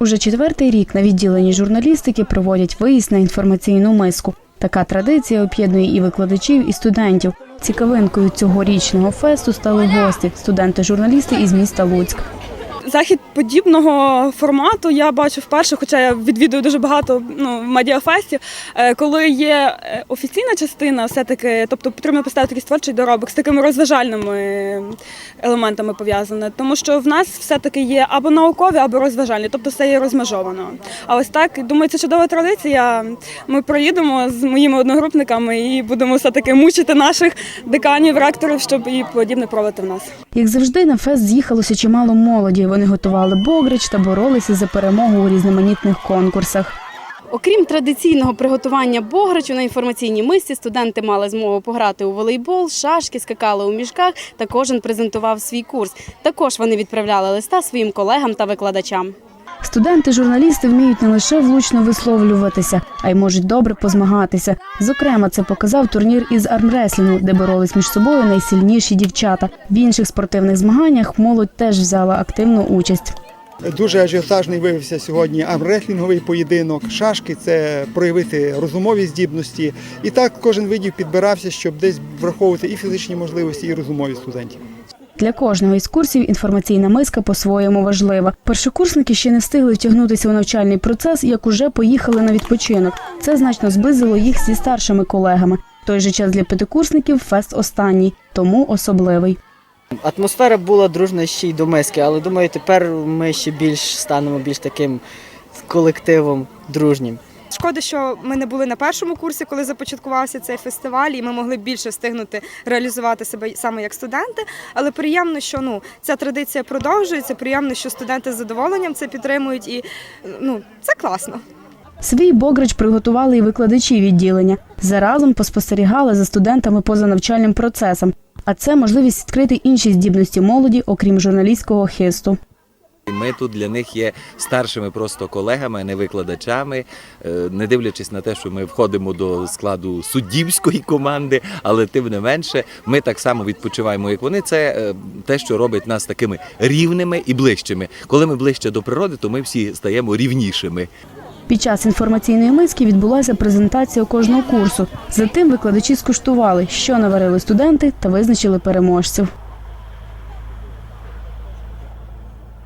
Уже четвертий рік на відділенні журналістики проводять виїзд на інформаційну миску. Така традиція об'єднує і викладачів, і студентів. Цікавинкою цьогорічного фесту стали гості, студенти-журналісти із міста Луцьк. Захід подібного формату я бачу вперше, хоча я відвідую дуже багато ну, медіафестів, е, коли є е, офіційна частина, все-таки, тобто потрібно поставити якийсь творчий доробок з такими розважальними елементами пов'язане. Тому що в нас все-таки є або наукові, або розважальні, тобто все є розмежовано. А ось так, думаю, це чудова традиція. Ми проїдемо з моїми одногрупниками і будемо все-таки мучити наших деканів, ректорів, щоб і подібне проводити в нас. Як завжди, на фест з'їхалося чимало молоді. Вони готували богрич та боролися за перемогу у різноманітних конкурсах. Окрім традиційного приготування бограчу на інформаційній мисці, студенти мали змогу пограти у волейбол, шашки, скакали у мішках та кожен презентував свій курс. Також вони відправляли листа своїм колегам та викладачам. Студенти-журналісти вміють не лише влучно висловлюватися, а й можуть добре позмагатися. Зокрема, це показав турнір із армреслінгу, де боролись між собою найсильніші дівчата. В інших спортивних змаганнях молодь теж взяла активну участь. Дуже ажіотажний виявився сьогодні армреслінговий поєдинок. Шашки це проявити розумові здібності. І так кожен видів підбирався, щоб десь враховувати і фізичні можливості, і розумові студентів. Для кожного із курсів інформаційна миска по-своєму важлива. Першокурсники ще не встигли втягнутися у навчальний процес, як уже поїхали на відпочинок. Це значно зблизило їх зі старшими колегами. Той же час для п'ятикурсників фест останній, тому особливий. Атмосфера була дружна ще й до миски, але думаю, тепер ми ще більш станемо більш таким колективом дружнім. Шкода, що ми не були на першому курсі, коли започаткувався цей фестиваль, і ми могли більше встигнути реалізувати себе саме як студенти. Але приємно, що ну ця традиція продовжується. Приємно, що студенти з задоволенням це підтримують, і ну це класно. Свій бограч приготували і викладачі відділення. Заразом поспостерігали за студентами поза навчальним процесом. А це можливість відкрити інші здібності молоді, окрім журналістського хисту. Ми тут для них є старшими просто колегами, не викладачами, Е, не дивлячись на те, що ми входимо до складу суддівської команди, але тим не менше, ми так само відпочиваємо, як вони. Це е, те, що робить нас такими рівними і ближчими. Коли ми ближче до природи, то ми всі стаємо рівнішими. Під час інформаційної миски відбулася презентація кожного курсу. Затим викладачі скуштували, що наварили студенти, та визначили переможців.